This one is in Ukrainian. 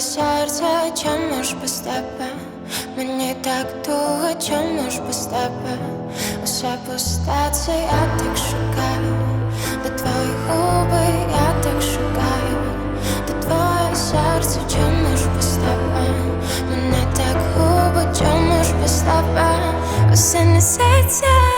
серце, чому ж без тебе? Мені так туго, чому ж без тебе? Усе пусте, це я так шукаю, до твої губи, я так шукаю, до твоє серце, чому ж без тебе? Мене так губи, чому ж без тебе? Усе несеться.